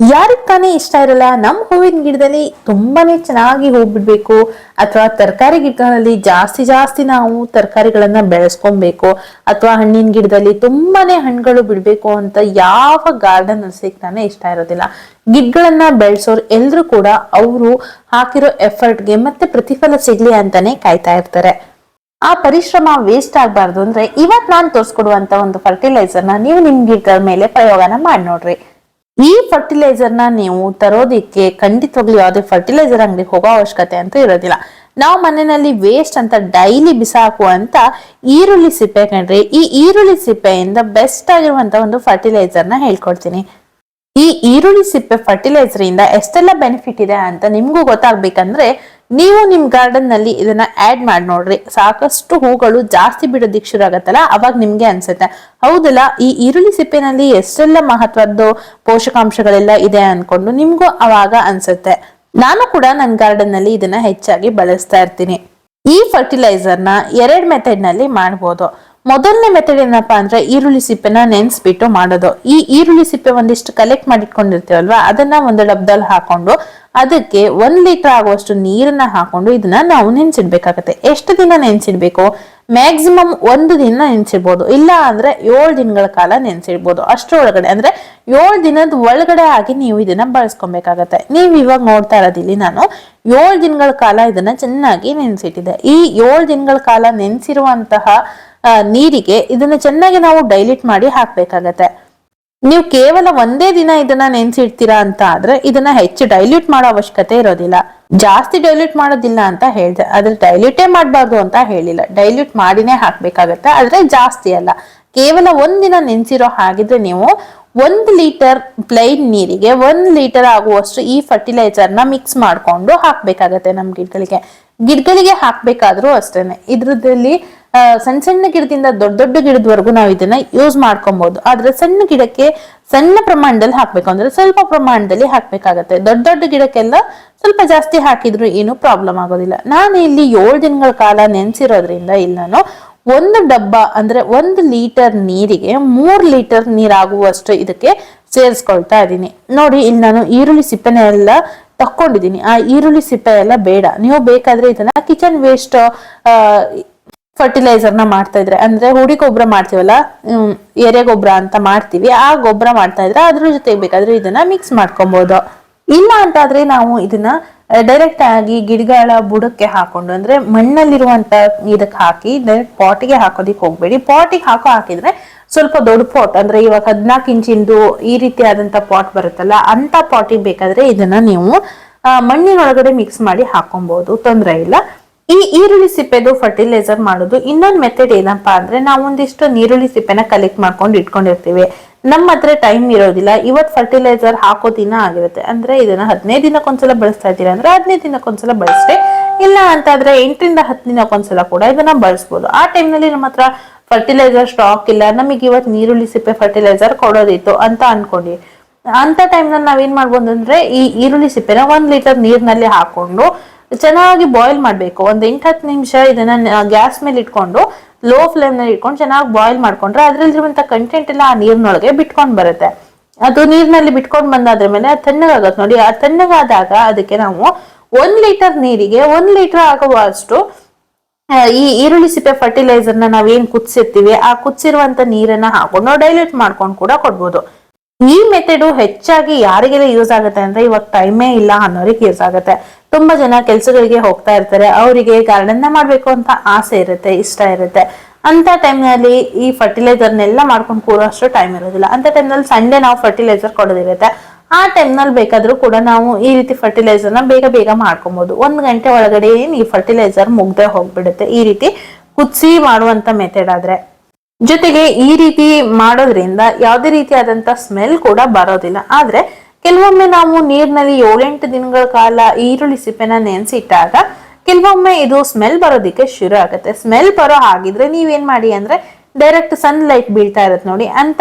ಯಾರಿಗ್ ತಾನೇ ಇಷ್ಟ ಇರಲ್ಲ ನಮ್ಮ ಹೂವಿನ ಗಿಡದಲ್ಲಿ ತುಂಬಾನೇ ಚೆನ್ನಾಗಿ ಹೂ ಅಥವಾ ತರಕಾರಿ ಗಿಡಗಳಲ್ಲಿ ಜಾಸ್ತಿ ಜಾಸ್ತಿ ನಾವು ತರಕಾರಿಗಳನ್ನ ಬೆಳೆಸ್ಕೊಬೇಕು. ಅಥವಾ ಹಣ್ಣಿನ ಗಿಡದಲ್ಲಿ ತುಂಬಾನೇ ಹಣ್ಣುಗಳು ಬಿಡ್ಬೇಕು ಅಂತ ಯಾವ ಗಾರ್ಡನ್ ನರ್ಸಿಗೆ ತಾನೇ ಇಷ್ಟ ಇರೋದಿಲ್ಲ. ಗಿಡಗಳನ್ನ ಬೆಳೆಸೋರು ಎಲ್ರು ಕೂಡ ಅವರು ಹಾಕಿರೋ ಎಫರ್ಟ್ಗೆ ಮತ್ತೆ ಪ್ರತಿಫಲ ಸಿಗ್ಲಿ ಅಂತಾನೆ ಕಾಯ್ತಾ ಇರ್ತಾರೆ. ಆ ಪರಿಶ್ರಮ ವೇಸ್ಟ್ ಆಗ್ಬಾರ್ದು ಅಂದ್ರೆ ಇವತ್ ನಾನ್ ತೋರ್ಸ್ಕೊಡುವಂತ ಒಂದು ಫರ್ಟಿಲೈಸರ್ನ ನೀವು ನಿಮ್ ಗಿಡಗಳ ಮೇಲೆ ಪ್ರಯೋಗನ ಮಾಡಿ ನೋಡ್ರಿ. ಈ ಫರ್ಟಿಲೈಸರ್ನ ನೀವು ತರೋದಿಕ್ಕೆ ಖಂಡಿತವಾಗ್ಲೂ ಯಾವುದೇ ಫರ್ಟಿಲೈಸರ್ ಅಂಗಡಿಗೆ ಹೋಗೋ ಅವಶ್ಯಕತೆ ಅಂತೂ ಇರೋದಿಲ್ಲ. ನಾವು ಮನೆಯಲ್ಲಿ ವೇಸ್ಟ್ ಅಂತ ಡೈಲಿ ಬಿಸಾಕುವಂತ ಈರುಳ್ಳಿ ಸಿಪ್ಪೆ ಕಣ್ರಿ. ಈ ಈರುಳ್ಳಿ ಸಿಪ್ಪೆಯಿಂದ ಬೆಸ್ಟ್ ಆಗಿರುವಂತ ಒಂದು ಫರ್ಟಿಲೈಸರ್ನ ಹೇಳ್ಕೊಡ್ತೀನಿ. ಈ ಈರುಳ್ಳಿ ಸಿಪ್ಪೆ ಫರ್ಟಿಲೈಸರ್ ಇಂದ ಎಷ್ಟೆಲ್ಲ ಬೆನಿಫಿಟ್ ಇದೆ ಅಂತ ನಿಮ್ಗೂ ಗೊತ್ತಾಗ್ಬೇಕಂದ್ರೆ ನೀವು ನಿಮ್ ಗಾರ್ಡನ್ನಲ್ಲಿ ಇದನ್ನ ಆಡ್ ಮಾಡಿ ನೋಡ್ರಿ. ಸಾಕಷ್ಟು ಹೂಗಳು ಜಾಸ್ತಿ ಬಿಡೋದಿಕ್ ಶುರು ಆಗತ್ತಲ್ಲ ಅವಾಗ ನಿಮ್ಗೆ ಅನ್ಸುತ್ತೆ. ಹೌದಲ್ಲ, ಈ ಈರುಳ್ಳಿ ಸಿಪ್ಪೆನಲ್ಲಿ ಎಷ್ಟೆಲ್ಲ ಮಹತ್ವದ್ದು ಪೋಷಕಾಂಶಗಳೆಲ್ಲ ಇದೆ ಅನ್ಕೊಂಡು ನಿಮ್ಗೂ ಅವಾಗ ಅನ್ಸುತ್ತೆ. ನಾನು ಕೂಡ ನನ್ನ ಗಾರ್ಡನ್ನಲ್ಲಿ ಇದನ್ನ ಹೆಚ್ಚಾಗಿ ಬಳಸ್ತಾ ಇರ್ತೀನಿ. ಈ ಫರ್ಟಿಲೈಸರ್ನ ಎರಡ್ ಮೆಥಡ್ನಲ್ಲಿ ಮಾಡಬಹುದು ಮೊದಲನೇ ಮೆಥಡ್ ಏನಪ್ಪಾ ಅಂದ್ರೆ ಈರುಳ್ಳಿ ಸಿಪ್ಪೆನ ನೆನ್ಸ್ಬಿಟ್ಟು ಮಾಡೋದು. ಈ ಈರುಳ್ಳಿ ಸಿಪ್ಪೆ ಒಂದಿಷ್ಟು ಕಲೆಕ್ಟ್ ಮಾಡಿಟ್ಕೊಂಡಿರ್ತೀವಲ್ವಾ? ಅದನ್ನ ಒಂದು ಡಬ್ದಲ್ಲಿ ಹಾಕೊಂಡು ಅದಕ್ಕೆ ಒಂದ್ ಲೀಟರ್ ಆಗುವಷ್ಟು ನೀರನ್ನ ಹಾಕೊಂಡು ಇದನ್ನ ನಾವು ನೆನ್ಸಿಡ್ಬೇಕಾಗತ್ತೆ. ಎಷ್ಟು ದಿನ ನೆನ್ಸಿಡ್ಬೇಕು? ಮ್ಯಾಕ್ಸಿಮಮ್ ಒಂದು ದಿನ ನೆನ್ಸಿಡ್ಬೋದು. ಇಲ್ಲ ಅಂದ್ರೆ ಏಳು ದಿನಗಳ ಕಾಲ ನೆನ್ಸಿಡ್ಬೋದು. ಅಷ್ಟರೊಳಗಡೆ ಅಂದ್ರೆ ಏಳು ದಿನದ ಒಳಗಡೆ ಆಗಿ ನೀವು ಇದನ್ನ ಬಳಸ್ಕೊಬೇಕಾಗತ್ತೆ. ನೀವು ಇವಾಗ ನೋಡ್ತಾ ಇರೋದಿಲ್ಲಿ ನಾನು ಏಳು ದಿನಗಳ ಕಾಲ ಇದನ್ನ ಚೆನ್ನಾಗಿ ನೆನ್ಸಿಟ್ಟಿದೆ ಈ ಏಳು ದಿನಗಳ ಕಾಲ ನೆನ್ಸಿರುವಂತಹ ನೀರಿಗೆ ಇದನ್ನ ಚೆನ್ನಾಗಿ ನಾವು ಡೈಲ್ಯೂಟ್ ಮಾಡಿ ಹಾಕ್ಬೇಕಾಗತ್ತೆ. ನೀವು ಕೇವಲ ಒಂದೇ ದಿನ ಇದನ್ನ ನೆನ್ಸಿಡ್ತೀರಾ ಅಂತ ಆದ್ರೆ ಇದನ್ನ ಹೆಚ್ಚು ಡೈಲ್ಯೂಟ್ ಮಾಡೋ ಅವಶ್ಯಕತೆ ಇರೋದಿಲ್ಲ. ಜಾಸ್ತಿ ಡೈಲ್ಯೂಟ್ ಮಾಡೋದಿಲ್ಲ ಅಂತ ಹೇಳಿದೆ. ಆದ್ರೆ ಡೈಲ್ಯೂಟೇ ಮಾಡಬಾರ್ದು ಅಂತ ಹೇಳಿಲ್ಲ. ಡೈಲ್ಯೂಟ್ ಮಾಡಿನೇ ಹಾಕ್ಬೇಕಾಗತ್ತೆ. ಆದ್ರೆ ಜಾಸ್ತಿ ಅಲ್ಲ. ಕೇವಲ ಒಂದಿನ ನೆನ್ಸಿರೋ ಹಾಗಿದ್ರೆ ನೀವು ಒಂದ್ ಲೀಟರ್ ಪ್ಲೈನ್ ನೀರಿಗೆ ಒಂದ್ ಲೀಟರ್ ಆಗುವಷ್ಟು ಈ ಫರ್ಟಿಲೈಸರ್ನ ಮಿಕ್ಸ್ ಮಾಡ್ಕೊಂಡು ಹಾಕ್ಬೇಕಾಗತ್ತೆ ನಮ್ ಗಿಡಗಳಿಗೆ. ಗಿಡಗಳಿಗೆ ಹಾಕ್ಬೇಕಾದ್ರೂ ಅಷ್ಟೇನೆ. ಇದ್ರದಲ್ಲಿ ಸಣ್ಣ ಸಣ್ಣ ಗಿಡದಿಂದ ದೊಡ್ಡ ದೊಡ್ಡ ಗಿಡದವರೆಗೂ ನಾವು ಇದನ್ನ ಯೂಸ್ ಮಾಡ್ಕೊಬಹುದು ಆದ್ರೆ ಸಣ್ಣ ಗಿಡಕ್ಕೆ ಸಣ್ಣ ಪ್ರಮಾಣದಲ್ಲಿ ಹಾಕ್ಬೇಕು. ಅಂದ್ರೆ ಸ್ವಲ್ಪ ಪ್ರಮಾಣದಲ್ಲಿ ಹಾಕ್ಬೇಕಾಗತ್ತೆ. ದೊಡ್ಡ ದೊಡ್ಡ ಗಿಡಕ್ಕೆಲ್ಲ ಸ್ವಲ್ಪ ಜಾಸ್ತಿ ಹಾಕಿದ್ರು ಏನು ಪ್ರಾಬ್ಲಮ್ ಆಗೋದಿಲ್ಲ. ನಾನು ಇಲ್ಲಿ ಏಳು ದಿನಗಳ ಕಾಲ ನೆನೆಸಿರೋದ್ರಿಂದ ಇಲ್ಲಿ ನಾನು ಒಂದು ಡಬ್ಬ, ಅಂದ್ರೆ ಒಂದು ಲೀಟರ್ ನೀರಿಗೆ ಮೂರ್ ಲೀಟರ್ ನೀರಾಗುವಷ್ಟು ಇದಕ್ಕೆ ಸೇರಿಸ್ಕೊಳ್ತಾ ಇದ್ದೀನಿ. ನೋಡಿ, ಇಲ್ಲಿ ನಾನು ಈರುಳ್ಳಿ ಸಿಪ್ಪೆನೆ ಎಲ್ಲ ತಕ್ಕೊಂಡಿದ್ದೀನಿ. ಆ ಈರುಳ್ಳಿ ಸಿಪ್ಪೆ ಎಲ್ಲ ಬೇಡ. ನೀವು ಬೇಕಾದ್ರೆ ಇದನ್ನ ಕಿಚನ್ ವೇಸ್ಟ್ ಫರ್ಟಿಲೈಸರ್ನ ಮಾಡ್ತಾ ಇದ್ರೆ, ಅಂದ್ರೆ ಹುಡಿ ಗೊಬ್ಬರ ಮಾಡ್ತೀವಲ್ಲ ಎರೆ ಗೊಬ್ಬರ ಅಂತ ಮಾಡ್ತೀವಿ, ಆ ಗೊಬ್ಬರ ಮಾಡ್ತಾ ಇದ್ರೆ ಅದ್ರ ಜೊತೆಗೆ ಬೇಕಾದ್ರೆ ಇದನ್ನ ಮಿಕ್ಸ್ ಮಾಡ್ಕೊಬಹುದು ಇಲ್ಲ ಅಂತಾದ್ರೆ ನಾವು ಇದನ್ನ ಡೈರೆಕ್ಟ್ ಆಗಿ ಗಿಡಗಳ ಬುಡಕ್ಕೆ ಹಾಕೊಂಡು, ಅಂದ್ರೆ ಮಣ್ಣಲ್ಲಿರುವಂತ ಇದಕ್ಕೆ ಹಾಕಿ ಡೈರೆಕ್ಟ್ ಪಾಟಿಗೆ ಹಾಕೋದಿಕ್ ಹೋಗ್ಬೇಡಿ. ಪಾಟಿಗೆ ಹಾಕೋ ಹಾಕಿದ್ರೆ ಸ್ವಲ್ಪ ದೊಡ್ಡ ಪಾಟ್ ಅಂದ್ರೆ ಇವಾಗ ಹದಿನಾಲ್ಕು ಇಂಚಿಂದು ಈ ರೀತಿಯಾದಂತ ಪಾಟ್ ಬರುತ್ತಲ್ಲ, ಅಂತ ಪಾಟಿಗೆ ಬೇಕಾದ್ರೆ ಇದನ್ನ ನೀವು ಮಣ್ಣಿನೊಳಗಡೆ ಮಿಕ್ಸ್ ಮಾಡಿ ಹಾಕೊಬಹುದು ತೊಂದರೆ ಇಲ್ಲ. ಈ ಈರುಳ್ಳಿ ಸಿಪ್ಪೆದು ಫರ್ಟಿಲೈಸರ್ ಮಾಡೋದು ಇನ್ನೊಂದು ಮೆಥಡ್ ಏನಪ್ಪಾ ಅಂದ್ರೆ ನಾವು ಒಂದಿಷ್ಟು ನೀರುಳ್ಳಿ ಸಿಪ್ಪೆನ ಕಲೆಕ್ಟ್ ಮಾಡ್ಕೊಂಡು ಇಟ್ಕೊಂಡಿರ್ತೀವಿ. ನಮ್ಮ ಹತ್ರ ಟೈಮ್ ಇರೋದಿಲ್ಲ. ಇವತ್ತು ಫರ್ಟಿಲೈಸರ್ ಹಾಕೋ ದಿನ ಆಗಿರುತ್ತೆ. ಅಂದ್ರೆ ಇದನ್ನ ಹದಿನೈದು ದಿನಕ್ಕೊಂದ್ಸಲ ಬಳಸ್ತಾ ಇದ್ದೀರಾ ಅಂದ್ರೆ ಹದಿನೈದು ದಿನಕ್ಕೊಂದ್ಸಲ ಬಳಸ್ರಿ. ಇಲ್ಲ ಅಂತಾದ್ರೆ ಎಂಟರಿಂದ ಹತ್ತು ದಿನಕ್ಕೊಂದ್ಸಲ ಕೂಡ ಇದನ್ನ ಬಳಸ್ಬೋದು. ಆ ಟೈಮ್ನಲ್ಲಿ ನಲ್ಲಿ ನಮ್ಮ ಹತ್ರ ಫರ್ಟಿಲೈಸರ್ ಸ್ಟಾಕ್ ಇಲ್ಲ. ನಮಗೆ ಇವತ್ತು ನೀರುಳ್ಳಿ ಸಿಪ್ಪೆ ಫರ್ಟಿಲೈಸರ್ ಕೊಡೋದಿತ್ತು ಅಂತ ಅನ್ಕೊಂಡಿ. ಅಂತ ಟೈಮ್ನಲ್ಲಿ ನಾವೇನ್ ಮಾಡ್ಬೋದು ಅಂದ್ರೆ ಈ ಈರುಳ್ಳಿ ಸಿಪ್ಪೆನ ಒಂದ್ ಲೀಟರ್ ನೀರ್ನಲ್ಲಿ ಹಾಕೊಂಡು ಚೆನ್ನಾಗಿ ಬಾಯ್ಲ್ ಮಾಡಬೇಕು. ಒಂದು ಎಂಟು ಹತ್ತು ನಿಮಿಷ ಇದನ್ನ ಗ್ಯಾಸ್ ಮೇಲೆ ಇಟ್ಕೊಂಡು ಲೋ ಫ್ಲೇಮ್ನಲ್ಲಿ ಇಟ್ಕೊಂಡು ಚೆನ್ನಾಗಿ ಬಾಯ್ಲ್ ಮಾಡ್ಕೊಂಡ್ರೆ ಅದ್ರಲ್ಲಿರುವಂತ ಕಂಟೆಂಟ್ ಎಲ್ಲ ಆ ನೀರಿನೊಳಗೆ ಬಿಟ್ಕೊಂಡು ಬರುತ್ತೆ. ಅದು ನೀರಿನಲ್ಲಿ ಬಿಟ್ಕೊಂಡ್ ಬಂದಾದ್ರ ಮೇಲೆ ಅದು ತಣ್ಣಗಾಗತ್ತೆ ನೋಡಿ. ಆ ತಣ್ಣಗಾದಾಗ ಅದಕ್ಕೆ ನಾವು ಒಂದ್ ಲೀಟರ್ ನೀರಿಗೆ ಒಂದ್ ಲೀಟರ್ ಆಗುವಷ್ಟು ಈ ಈರುಳ್ಳಿ ಸಿಪ್ಪೆ ಫರ್ಟಿಲೈಸರ್ನ ನಾವೇನ್ ಕುದಿಸಿರ್ತೀವಿ, ಆ ಕುದಿಸಿರುವಂತ ನೀರನ್ನ ಹಾಕೊಂಡು ಡೈಲ್ಯೂಟ್ ಮಾಡ್ಕೊಂಡು ಕೂಡ ಕೊಡ್ಬೋದು. ಈ ಮೆಥಡು ಹೆಚ್ಚಾಗಿ ಯಾರಿಗೆಲ್ಲ ಯೂಸ್ ಆಗುತ್ತೆ ಅಂದ್ರೆ ಇವಾಗ ಟೈಮೇ ಇಲ್ಲ ಅನ್ನೋರಿಗೆ ಯೂಸ್ ಆಗುತ್ತೆ. ತುಂಬಾ ಜನ ಕೆಲ್ಸಗಳಿಗೆ ಹೋಗ್ತಾ ಇರ್ತಾರೆ, ಅವರಿಗೆ ಗಾರ್ಡನ್ ಮಾಡ್ಬೇಕು ಅಂತ ಆಸೆ ಇರುತ್ತೆ, ಇಷ್ಟ ಇರುತ್ತೆ. ಅಂತ ಟೈಮ್ನಲ್ಲಿ ನಲ್ಲಿ ಈ ಫರ್ಟಿಲೈಸರ್ನೆಲ್ಲ ಮಾಡ್ಕೊಂಡು ಕೂರೋಷ್ಟು ಟೈಮ್ ಇರೋದಿಲ್ಲ. ಅಂತ ಟೈಮ್ನಲ್ಲಿ ಸಂಡೇ ನಾವು ಫರ್ಟಿಲೈಸರ್ ಕೊಡೋದಿರುತ್ತೆ. ಆ ಟೈಮ್ನಲ್ಲಿ ಬೇಕಾದರೂ ಕೂಡ ನಾವು ಈ ರೀತಿ ಫರ್ಟಿಲೈಸರ್ನ ಬೇಗ ಬೇಗ ಮಾಡ್ಕೊಬಹುದು ಒಂದ್ ಗಂಟೆ ಒಳಗಡೆ ಏನು ಈ ಫರ್ಟಿಲೈಸರ್ ಮುಗ್ದೇ ಹೋಗ್ಬಿಡುತ್ತೆ. ಈ ರೀತಿ ಕುದಿಸಿ ಮಾಡುವಂತ ಮೆಥಡ್ ಆದ್ರೆ. ಜೊತೆಗೆ ಈ ರೀತಿ ಮಾಡೋದ್ರಿಂದ ಯಾವುದೇ ರೀತಿಯಾದಂತ ಸ್ಮೆಲ್ ಕೂಡ ಬರೋದಿಲ್ಲ. ಆದ್ರೆ ಕೆಲವೊಮ್ಮೆ ನಾವು ನೀರಿನಲ್ಲಿ ಏಳೆಂಟು ದಿನಗಳ ಕಾಲ ಈರುಳ್ಳಿ ಸಿಪ್ಪೆನ ನೆನೆಸಿಟ್ಟಾಗ ಕೆಲವೊಮ್ಮೆ ಇದು ಸ್ಮೆಲ್ ಬರೋದಿಕ್ಕೆ ಶುರು ಆಗುತ್ತೆ. ಸ್ಮೆಲ್ ಬರೋ ಹಾಗಿದ್ರೆ ನೀವೇನ್ ಮಾಡಿ ಅಂದ್ರೆ ಡೈರೆಕ್ಟ್ ಸನ್ ಲೈಟ್ ಬೀಳ್ತಾ ಇರತ್ತೆ ನೋಡಿ. ಅಂತ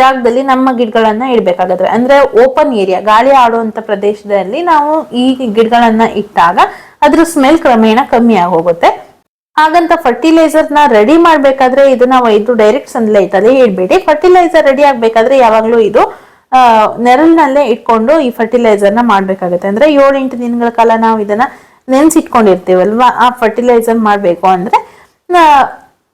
ಜಾಗದಲ್ಲಿ ನಮ್ಮ ಗಿಡಗಳನ್ನ ಇಡ್ಬೇಕಾಗತ್ತೆ. ಅಂದ್ರೆ ಓಪನ್ ಏರಿಯಾ ಗಾಳಿ ಆಡುವಂತ ಪ್ರದೇಶದಲ್ಲಿ ನಾವು ಈ ಗಿಡಗಳನ್ನ ಇಟ್ಟಾಗ ಅದ್ರ ಸ್ಮೆಲ್ ಕ್ರಮೇಣ ಕಮ್ಮಿ ಆಗೋಗುತ್ತೆ. ಹಾಗಂತ ಫರ್ಟಿಲೈಸರ್ನ ರೆಡಿ ಮಾಡ್ಬೇಕಾದ್ರೆ ಇದನ್ನ ಒಯ್ದು ಡೈರೆಕ್ಟ್ ಸನ್ಲೈಟ್ ಅಲ್ಲಿ ಇಡ್ಬೇಡಿ. ಫರ್ಟಿಲೈಸರ್ ರೆಡಿ ಆಗ್ಬೇಕಾದ್ರೆ ಯಾವಾಗ್ಲೂ ಇದು ನೆರಳಿನಲ್ಲೇ ಇಟ್ಕೊಂಡು ಈ ಫರ್ಟಿಲೈಸರ್ನ ಅಂದರೆ ಏಳೆಂಟು ದಿನಗಳ ಕಾಲ ನಾವು ಇದನ್ನ ನೆನೆಸಿಟ್ಕೊಂಡಿರ್ತೀವಲ್ವ? ಆ ಫರ್ಟಿಲೈಸರ್ ಮಾಡಬೇಕು ಅಂದ್ರೆ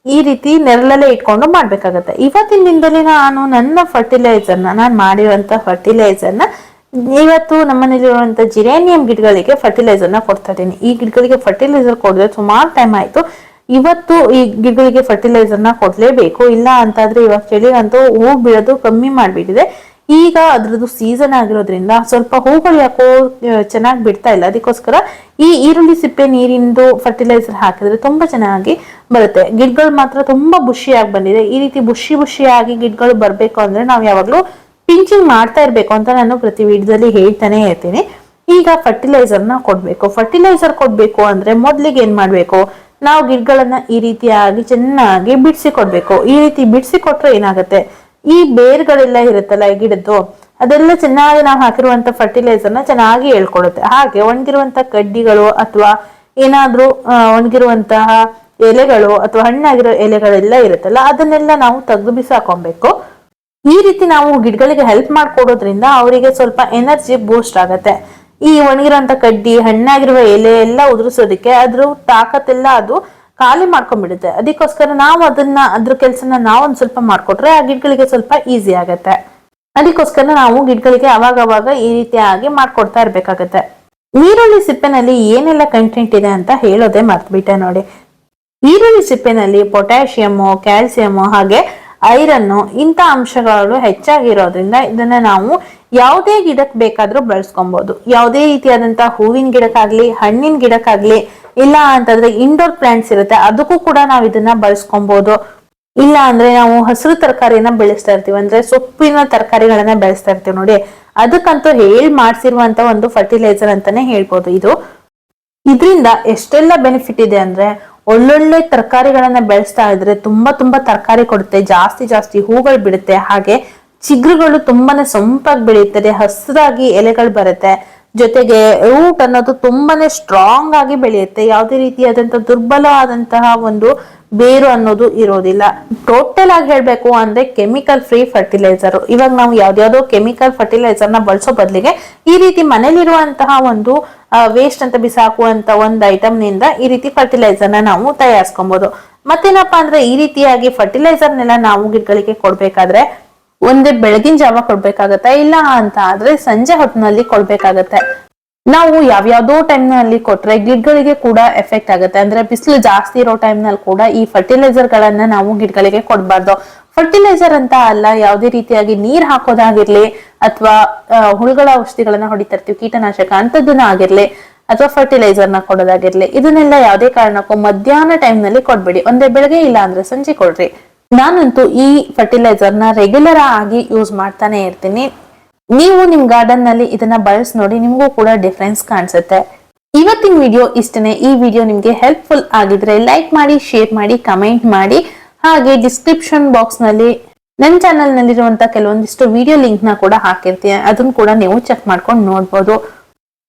ಈ ರೀತಿ ನೆರಳಲ್ಲೇ ಇಟ್ಕೊಂಡು ಮಾಡಬೇಕಾಗತ್ತೆ. ಇವತ್ತಿನ ದಿನದಲ್ಲಿ ನಾನು ನನ್ನ ಫರ್ಟಿಲೈಸರ್ನ ನಾನು ಮಾಡಿರುವಂತ ಫರ್ಟಿಲೈಸರ್ನ ಇವತ್ತು ನಮ್ಮನೇಲಿರುವಂತ ಜಿರೇನಿಯಂ ಗಿಡಗಳಿಗೆ ಫರ್ಟಿಲೈಸರ್ನ ಕೊಡ್ತಾ ಇದ್ದೀನಿ. ಈ ಗಿಡಗಳಿಗೆ ಫರ್ಟಿಲೈಸರ್ ಕೊಡದೆ ಸುಮಾರು ಟೈಮ್ ಆಯ್ತು. ಇವತ್ತು ಈ ಗಿಡಗಳಿಗೆ ಫರ್ಟಿಲೈಸರ್ನ ಕೊಡಲೇಬೇಕು. ಇಲ್ಲ ಅಂತಾದ್ರೆ ಇವಾಗ ಚಳಿಗಂತೂ ಹೂ ಬಿಡೋದು ಕಮ್ಮಿ ಮಾಡ್ಬಿಟ್ಟಿದೆ. ಈಗ ಅದ್ರದ್ದು ಸೀಸನ್ ಆಗಿರೋದ್ರಿಂದ ಸ್ವಲ್ಪ ಹೂಗಳು ಯಾಕೋ ಚೆನ್ನಾಗಿ ಬಿಡ್ತಾ ಇಲ್ಲ. ಅದಕ್ಕೋಸ್ಕರ ಈ ಈರುಳ್ಳಿ ಸಿಪ್ಪೆ ನೀರಿಂದು ಫರ್ಟಿಲೈಸರ್ ಹಾಕಿದ್ರೆ ತುಂಬಾ ಚೆನ್ನಾಗಿ ಬರುತ್ತೆ. ಗಿಡಗಳು ಮಾತ್ರ ತುಂಬಾ ಬುಷಿಯಾಗಿ ಬಂದಿದೆ. ಈ ರೀತಿ ಬುಷಿ ಬುಷಿಯಾಗಿ ಗಿಡಗಳು ಬರ್ಬೇಕು ಅಂದ್ರೆ ನಾವು ಯಾವಾಗ್ಲೂ ಪಿಂಚಿಂಗ್ ಮಾಡ್ತಾ ಇರ್ಬೇಕು ಅಂತ ನಾನು ಪ್ರತಿ ವಿಡಿಯೋದಲ್ಲಿ ಹೇಳ್ತಾನೆ ಇರ್ತೀನಿ. ಈಗ ಫರ್ಟಿಲೈಸರ್ನ ಕೊಡ್ಬೇಕು. ಫರ್ಟಿಲೈಸರ್ ಕೊಡ್ಬೇಕು ಅಂದ್ರೆ ಮೊದ್ಲಿಗೆ ಏನ್ ಮಾಡ್ಬೇಕು? ನಾವು ಗಿಡಗಳನ್ನ ಈ ರೀತಿಯಾಗಿ ಚೆನ್ನಾಗಿ ಬಿಡಿಸಿ ಕೊಡ್ಬೇಕು. ಈ ರೀತಿ ಬಿಡಿಸಿ ಕೊಟ್ರೆ ಏನಾಗುತ್ತೆ? ಈ ಬೇರ್ಗಳೆಲ್ಲ ಇರುತ್ತಲ್ಲ, ಈ ಗಿಡದ್ದು, ಅದೆಲ್ಲ ಚೆನ್ನಾಗಿ ನಾವು ಹಾಕಿರುವಂತ ಫರ್ಟಿಲೈಸರ್ನ ಚೆನ್ನಾಗಿ ಹೇಳ್ಕೊಡುತ್ತೆ ಹಾಗೆ ಒಣಗಿರುವಂತ ಕಡ್ಡಿಗಳು ಅಥವಾ ಏನಾದ್ರೂ ಒಣಗಿರುವಂತಹ ಎಲೆಗಳು ಅಥವಾ ಹಣ್ಣಾಗಿರೋ ಎಲೆಗಳೆಲ್ಲ ಇರುತ್ತಲ್ಲ, ಅದನ್ನೆಲ್ಲ ನಾವು ತೆಗೆದು ಬಿಸಾಕೊಬೇಕು. ಈ ರೀತಿ ನಾವು ಗಿಡಗಳಿಗೆ ಹೆಲ್ಪ್ ಮಾಡ್ಕೊಡೋದ್ರಿಂದ ಅವರಿಗೆ ಸ್ವಲ್ಪ ಎನರ್ಜಿ ಬೂಸ್ಟ್ ಆಗತ್ತೆ. ಈ ಒಣಗಿರೋಂಥ ಕಡ್ಡಿ, ಹಣ್ಣಾಗಿರುವ ಎಲೆ ಎಲ್ಲ ಉದುರಿಸೋದಕ್ಕೆ ಅದ್ರ ತಾಕತ್ತೆಲ್ಲ ಅದು ಖಾಲಿ ಮಾಡ್ಕೊಂಡ್ಬಿಡುತ್ತೆ. ಅದಕ್ಕೋಸ್ಕರ ನಾವು ಅದನ್ನ, ಅದ್ರ ಕೆಲಸನ ನಾವು ಒಂದ್ ಸ್ವಲ್ಪ ಮಾಡ್ಕೊಟ್ರೆ ಆ ಗಿಡಗಳಿಗೆ ಸ್ವಲ್ಪ ಈಸಿ ಆಗತ್ತೆ. ಅದಕ್ಕೋಸ್ಕರ ನಾವು ಗಿಡಗಳಿಗೆ ಅವಾಗ ಅವಾಗ ಈ ರೀತಿಯಾಗಿ ಮಾಡ್ಕೊಡ್ತಾ ಇರ್ಬೇಕಾಗತ್ತೆ. ಈರುಳ್ಳಿ ಸಿಪ್ಪೆನಲ್ಲಿ ಏನೆಲ್ಲ ಕಂಟೆಂಟ್ ಇದೆ ಅಂತ ಹೇಳೋದೇ ಮರ್ತ್ಬಿಟ್ಟೆ ನೋಡಿ. ಈರುಳ್ಳಿ ಸಿಪ್ಪೆನಲ್ಲಿ ಪೊಟ್ಯಾಷಿಯಮು ಕ್ಯಾಲ್ಸಿಯಮು ಹಾಗೆ ಐರನ್ನು ಇಂಥ ಅಂಶಗಳು ಹೆಚ್ಚಾಗಿರೋದ್ರಿಂದ ಇದನ್ನ ನಾವು ಯಾವುದೇ ಗಿಡಕ್ಕೆ ಬೇಕಾದ್ರೂ ಬಳಸ್ಕೊಬಹುದು ಯಾವುದೇ ರೀತಿಯಾದಂತಹ ಹೂವಿನ ಗಿಡಕ್ಕಾಗ್ಲಿ, ಹಣ್ಣಿನ ಗಿಡಕ್ಕಾಗ್ಲಿ, ಇಲ್ಲ ಅಂತಂದ್ರೆ ಇಂಡೋರ್ ಪ್ಲಾಂಟ್ಸ್ ಇರುತ್ತೆ, ಅದಕ್ಕೂ ಕೂಡ ನಾವು ಇದನ್ನ ಬಳಸ್ಕೊಬಹುದು ಇಲ್ಲ ಅಂದ್ರೆ ನಾವು ಹಸಿರು ತರಕಾರಿಯನ್ನ ಬೆಳೆಸ್ತಾ ಇರ್ತೀವಿ, ಅಂದ್ರೆ ಸೊಪ್ಪಿನ ತರಕಾರಿಗಳನ್ನ ಬೆಳೆಸ್ತಾ ಇರ್ತೀವಿ ನೋಡಿ. ಅದಕ್ಕಂತೂ ಹೇಳಿ ಮಾಡ್ಸಿರುವಂತ ಒಂದು ಫರ್ಟಿಲೈಸರ್ ಅಂತಾನೆ ಹೇಳ್ಬೋದು ಇದು. ಇದರಿಂದ ಎಷ್ಟೆಲ್ಲ ಬೆನಿಫಿಟ್ ಇದೆ ಅಂದ್ರೆ ಒಳ್ಳೊಳ್ಳೆ ತರಕಾರಿಗಳನ್ನ ಬೆಳೆಸ್ತಾ ಇದ್ರೆ ತುಂಬಾ ತುಂಬಾ ತರಕಾರಿ ಕೊಡುತ್ತೆ, ಜಾಸ್ತಿ ಜಾಸ್ತಿ ಹೂಗಳು ಬಿಡುತ್ತೆ, ಹಾಗೆ ಚಿಗುರುಗಳು ತುಂಬಾನೇ ಸೊಂಪಾಗಿ ಬೆಳೆಯುತ್ತದೆ, ಹಸಿರಾಗಿ ಎಲೆಗಳು ಬರುತ್ತೆ. ಜೊತೆಗೆ ರೂಟ್ ಅನ್ನೋದು ತುಂಬಾನೇ ಸ್ಟ್ರಾಂಗ್ ಆಗಿ ಬೆಳೆಯುತ್ತೆ. ಯಾವುದೇ ರೀತಿಯಾದಂತ ದುರ್ಬಲವಾದಂತಹ ಒಂದು ಬೇರು ಅನ್ನೋದು ಇರೋದಿಲ್ಲ. ಟೋಟಲ್ ಆಗಿ ಹೇಳ್ಬೇಕು ಅಂದ್ರೆ ಕೆಮಿಕಲ್ ಫ್ರೀ ಫರ್ಟಿಲೈಸರ್ ಇವಾಗ ನಾವು ಯಾವ್ದಾವ್ದೋ ಕೆಮಿಕಲ್ ಫರ್ಟಿಲೈಸರ್ನ ಬಳಸೋ ಬದಲಿಗೆ ಈ ರೀತಿ ಮನೇಲಿರುವಂತಹ ಒಂದು ವೇಸ್ಟ್ ಅಂತ ಬಿಸಾಕುವಂತ ಒಂದು ಐಟಮ್ನಿಂದ ಈ ರೀತಿ ಫರ್ಟಿಲೈಸರ್ನ ನಾವು ತಯಾರಿಸ್ಕೊಬಹುದು ಮತ್ತೇನಪ್ಪಾ ಅಂದ್ರೆ ಈ ರೀತಿಯಾಗಿ ಫರ್ಟಿಲೈಸರ್ನೆಲ್ಲ ನಾವು ಗಿಡಗಳಿಗೆ ಕೊಡ್ಬೇಕಾದ್ರೆ ಒಂದೇ ಬೆಳಗಿನ ಜಾವ ಕೊಡ್ಬೇಕಾಗತ್ತೆ, ಇಲ್ಲ ಅಂತ ಆದ್ರೆ ಸಂಜೆ ಹೊತ್ತಿನಲ್ಲಿ ಕೊಡ್ಬೇಕಾಗತ್ತೆ. ನಾವು ಯಾವ್ಯಾವ್ದೋ ಟೈಮ್ನಲ್ಲಿ ಕೊಟ್ರೆ ಗಿಡಗಳಿಗೆ ಕೂಡ ಎಫೆಕ್ಟ್ ಆಗುತ್ತೆ. ಅಂದ್ರೆ ಬಿಸಿಲು ಜಾಸ್ತಿ ಇರೋ ಟೈಮ್ನಲ್ಲಿ ಕೂಡ ಈ ಫರ್ಟಿಲೈಸರ್ ಗಳನ್ನ ನಾವು ಗಿಡಗಳಿಗೆ ಕೊಡಬಾರ್ದು. ಫರ್ಟಿಲೈಸರ್ ಅಂತ ಅಲ್ಲ, ಯಾವುದೇ ರೀತಿಯಾಗಿ ನೀರ್ ಹಾಕೋದಾಗಿರ್ಲಿ ಅಥವಾ ಹುಳುಗಳ ಔಷಧಿಗಳನ್ನ ಹೊಡಿತಾ ಇರ್ತೀವಿ ಕೀಟನಾಶಕ ಅಂತದನ್ನ ಆಗಿರ್ಲಿ ಅಥವಾ ಫರ್ಟಿಲೈಸರ್ನ ಕೊಡೋದಾಗಿರ್ಲಿ. ಇದನ್ನೆಲ್ಲ ಯಾವುದೇ ಕಾರಣಕ್ಕೂ ಮಧ್ಯಾಹ್ನ ಟೈಮ್ನಲ್ಲಿ ಕೊಡ್ಬೇಡಿ. ಒಂದೇ ಬೆಳಗ್ಗೆ ಇಲ್ಲ ಅಂದ್ರೆ ಸಂಜೆ ಕೊಡ್ರಿ. ನಾನಂತೂ ಈ ಫರ್ಟಿಲೈಸರ್ನ ರೆಗ್ಯುಲರ್ ಆಗಿ ಯೂಸ್ ಮಾಡ್ತಾನೆ ಇರ್ತೀನಿ. ನೀವು ನಿಮ್ ಗಾರ್ಡನ್ನಲ್ಲಿ ಇದನ್ನ ಬಳಸಿ ನೋಡಿ ನಿಮಗೂ ಕೂಡ ಡಿಫ್ರೆನ್ಸ್ ಕಾಣಿಸುತ್ತೆ. ಇವತ್ತಿನ ವಿಡಿಯೋ ಇಷ್ಟನೇ, ಈ ವಿಡಿಯೋ ನಿಮ್ಗೆ ಹೆಲ್ಪ್ಫುಲ್ ಆಗಿದ್ರೆ ಲೈಕ್ ಮಾಡಿ ಶೇರ್ ಮಾಡಿ ಕಮೆಂಟ್ ಮಾಡಿ. ಹಾಗೆ ಡಿಸ್ಕ್ರಿಪ್ಷನ್ ಬಾಕ್ಸ್ನಲ್ಲಿ ನನ್ನ ಚಾನೆಲ್ ನಲ್ಲಿರುವಂತ ಕೆಲವೊಂದಿಷ್ಟು ವಿಡಿಯೋ ಲಿಂಕ್ನ ಕೂಡ ಹಾಕಿರ್ತೀನಿ. ಅದನ್ನ ಕೂಡ ನೀವು ಚೆಕ್ ಮಾಡ್ಕೊಂಡು ನೋಡ್ಬೋದು.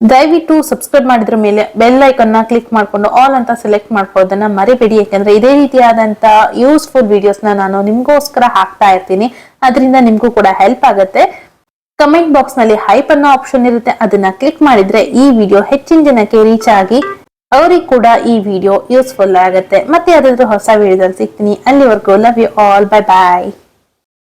ದಯವಿಟ್ಟು ಸಬ್ಸ್ಕ್ರೈಬ್ ಮಾಡಿದ್ರ ಮೇಲೆ ಬೆಲ್ ಐಕನ್ನ ಕ್ಲಿಕ್ ಮಾಡ್ಕೊಂಡು ಆಲ್ ಅಂತ ಸೆಲೆಕ್ಟ್ ಮಾಡ್ಕೊಳ್ಳೋದನ್ನ ಮರಿಬೇಡಿ, ಯಾಕಂದ್ರೆ ಇದೇ ರೀತಿಯಾದಂತ ಯೂಸ್ಫುಲ್ ವಿಡಿಯೋಸ್ನ ನಾನು ನಿಮ್ಗೋಸ್ಕರ ಹಾಕ್ತಾ ಇರ್ತೀನಿ. ಅದರಿಂದ ನಿಮ್ಗೂ ಕೂಡ ಹೆಲ್ಪ್ ಆಗುತ್ತೆ. ಕಮೆಂಟ್ ಬಾಕ್ಸ್ನಲ್ಲಿ ಹೈಪ್ ಅನ್ನೋ ಆಪ್ಷನ್ ಇರುತ್ತೆ. ಅದನ್ನ ಕ್ಲಿಕ್ ಮಾಡಿದ್ರೆ ಈ ವಿಡಿಯೋ ಹೆಚ್ಚಿನ ಜನಕ್ಕೆ ರೀಚ್ ಆಗಿ ಅವ್ರಿಗೆ ಕೂಡ ಈ ವಿಡಿಯೋ ಯೂಸ್ಫುಲ್ ಆಗುತ್ತೆ. ಮತ್ತೆ ಯಾವ್ದಾದ್ರು ಹೊಸ ವಿಡಿಯೋದಲ್ಲಿ ಸಿಗ್ತೀನಿ. ಅಲ್ಲಿವರೆಗೂ love you all bye bye